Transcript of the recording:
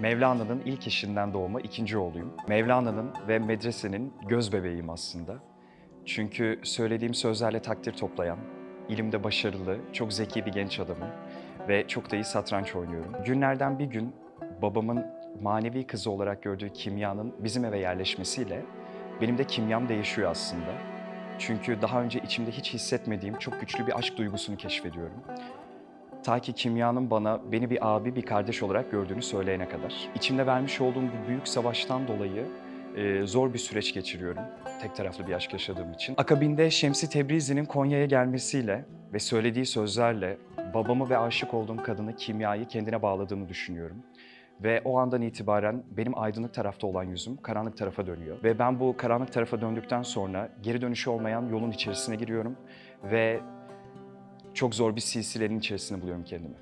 Mevlana'nın ilk eşinden doğma ikinci oğluyum. Mevlana'nın ve medresenin göz bebeğiyim aslında. Çünkü söylediğim sözlerle takdir toplayan, ilimde başarılı, çok zeki bir genç adamım ve çok da iyi satranç oynuyorum. Günlerden bir gün babamın manevi kızı olarak gördüğü kimyanın bizim eve yerleşmesiyle benim de kimyam değişiyor aslında. Çünkü daha önce içimde hiç hissetmediğim çok güçlü bir aşk duygusunu keşfediyorum. Ta ki kimyanın bana beni bir abi, bir kardeş olarak gördüğünü söyleyene kadar. İçimde vermiş olduğum bu büyük savaştan dolayı e, zor bir süreç geçiriyorum. Tek taraflı bir aşk yaşadığım için. Akabinde Şemsi Tebrizi'nin Konya'ya gelmesiyle ve söylediği sözlerle babamı ve aşık olduğum kadını kimyayı kendine bağladığını düşünüyorum. Ve o andan itibaren benim aydınlık tarafta olan yüzüm karanlık tarafa dönüyor. Ve ben bu karanlık tarafa döndükten sonra geri dönüşü olmayan yolun içerisine giriyorum. Ve çok zor bir silsilenin içerisinde buluyorum kendimi.